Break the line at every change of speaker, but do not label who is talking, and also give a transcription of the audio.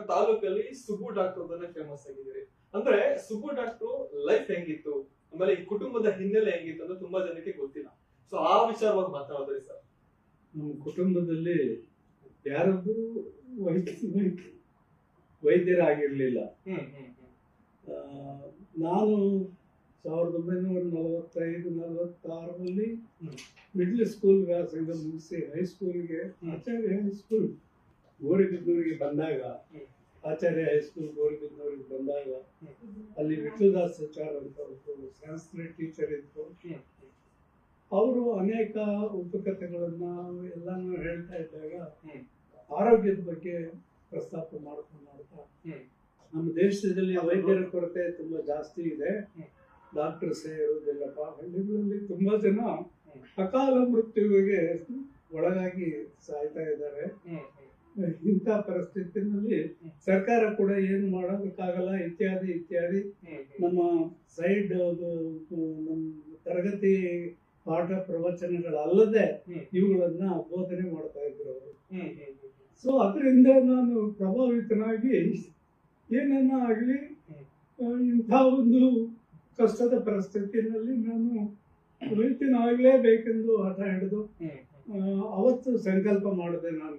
ತಾಲೂಕಲ್ಲಿ ಸುಬ್ಬು ಡಾಕ್ಟರ್ ಅಂತಾನೆ ಫೇಮಸ್ ಆಗಿದ್ದೀರಿ ಅಂದ್ರೆ ಸುಬ್ಬು ಡಾಕ್ಟರ್ ಲೈಫ್ ಹೆಂಗಿತ್ತು ಆಮೇಲೆ ಈ ಕುಟುಂಬದ ಹಿನ್ನೆಲೆ ಹೆಂಗಿತ್ತು ಅಂತ ತುಂಬಾ ಜನಕ್ಕೆ ಗೊತ್ತಿಲ್ಲ ಸೊ ಆ ವಿಚಾರವಾಗಿ ಮಾತಾಡಿದ್ರಿ ಸರ್
ನಮ್ಮ ಕುಟುಂಬದಲ್ಲಿ ಯಾರೊಬ್ಬರು ವೈದ್ಯ ವೈದ್ಯರಾಗಿರ್ಲಿಲ್ಲ ನಾನು ಸಾವಿರದ ಒಂಬೈನೂರ ನಲವತ್ತೈದು ನಲವತ್ತಾರರಲ್ಲಿ. ಮಿಡ್ಲ್ ಸ್ಕೂಲ್ ವ್ಯಾಸಂಗ ಮುಗಿಸಿ ಹೈಸ್ಕೂಲ್ಗೆ. ಆಚಾರ್ಯ ಹೈಸ್ಕೂಲ್ ಗೋರಿಬಿದ್ದೂರಿಗೆ ಬಂದಾಗ. ಆಚಾರ್ಯ ಹೈಸ್ಕೂಲ್ ಸ್ಕೂಲ್ ಬಂದಾಗ. ಅಲ್ಲಿ ವಿಠಲದಾಸ್ ಸಚಾರ್ ಅಂತ ಒಬ್ಬರು ಸಂಸ್ಕೃತ ಟೀಚರ್ ಇದ್ರು ಅವರು ಅನೇಕ ಉಪಕಥೆಗಳನ್ನ ಎಲ್ಲಾನು ಹೇಳ್ತಾ ಇದ್ದಾಗ ಆರೋಗ್ಯದ ಬಗ್ಗೆ ಪ್ರಸ್ತಾಪ ಮಾಡ್ತಾ ಮಾಡ್ತಾ ನಮ್ಮ ದೇಶದಲ್ಲಿ ವೈದ್ಯರ ಕೊರತೆ ತುಂಬಾ ಜಾಸ್ತಿ ಇದೆ ಡಾಕ್ಟರ್ಸ್ ಇರೋದಿಲ್ಲಪ್ಪ ಹಳ್ಳಿಗಳಲ್ಲಿ ತುಂಬಾ ಜನ ಅಕಾಲ ಮೃತ್ಯುವಿಗೆ ಇಂಥ ಪರಿಸ್ಥಿತಿನಲ್ಲಿ ಸರ್ಕಾರ ಕೂಡ ಏನು ಮಾಡೋದಕ್ಕಾಗಲ್ಲ ಇತ್ಯಾದಿ ಇತ್ಯಾದಿ. ನಮ್ಮ ಸೈಡ್ ನಮ್ಮ ತರಗತಿ ಪಾಠ ಪ್ರವಚನಗಳಲ್ಲದೆ. ಇವುಗಳನ್ನ ಬೋಧನೆ ಮಾಡ್ತಾ ಇದ್ರು ಅವರು. ಸೊ ಅದರಿಂದ ನಾನು ಪ್ರಭಾವಿತನಾಗಿ ಏನನ್ನ ಆಗಲಿ. ಇಂಥ ಒಂದು ಕಷ್ಟದ ಪರಿಸ್ಥಿತಿನಲ್ಲಿ ನಾನು ರೈತನಾಗಲೇಬೇಕೆಂದು ಹಠ ಹಿಡಿದು ಅವತ್ತು ಸಂಕಲ್ಪ ಮಾಡಿದೆ ನಾನು.